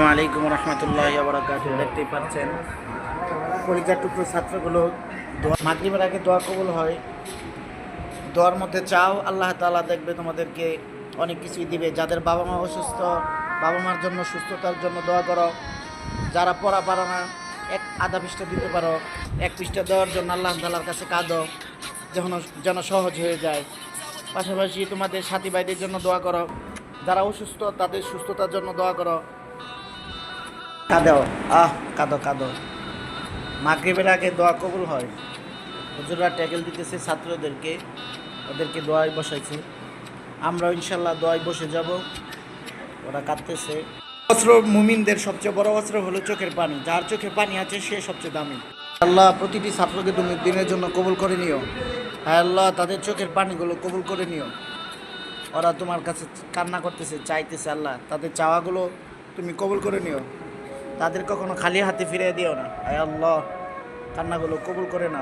আসসালামু আলাইকুম রহমতুল্লাহ বরাকাত দেখতেই পাচ্ছেন পরীক্ষার টুকরো ছাত্রগুলো মাগরিবের আগে দোয়া কবুল হয়। দোয়ার মধ্যে চাও, আল্লাহ তাআলা দেখবে তোমাদেরকে অনেক কিছুই দিবে। যাদের বাবা মা অসুস্থ, বাবা মার জন্য সুস্থতার জন্য দোয়া করো। যারা পড়া পারো না, এক আধা পৃষ্ঠা দিতে পারো। এক পৃষ্ঠা দেওয়ার জন্য আল্লাহ তালার কাছে কাঁদো, যেন যেন সহজ হয়ে যায়। পাশাপাশি তোমাদের সাথী ভাইদের জন্য দোয়া করো। যারা অসুস্থ, তাদের সুস্থতার জন্য দোয়া করো। কাঁদো। আহ, কাঁদো কাঁদো। মাগরিবের আগে দোয়া কবুল হয়। হুজুররা ট্যাকেল দিতেছে ছাত্রদেরকে। ওদেরকে দোয়ায় বসাইছে। আমরাও ইনশাল্লাহ দোয়ায় বসে যাব। ওরা কাঁদতেছে। অস্ত্র মুমিনদের সবচেয়ে বড় অস্ত্র হলো চোখের পানি। যার চোখে পানি আছে, সে সবচেয়ে দামি। আল্লাহ প্রতিটি ছাত্রকে তুমি দিনের জন্য কবুল করে নিও। হ্যাঁ আল্লাহ, তাদের চোখের পানিগুলো কবুল করে নিও। ওরা তোমার কাছে কান্না করতেছে, চাইতেছে আল্লাহ। তাদের চাওয়াগুলো তুমি কবুল করে নিও। তাদের কখনো খালি হাতে ফিরিয়ে দিও না। আয় আল্লাহ কান্নাগুলো কবুল করে নাও।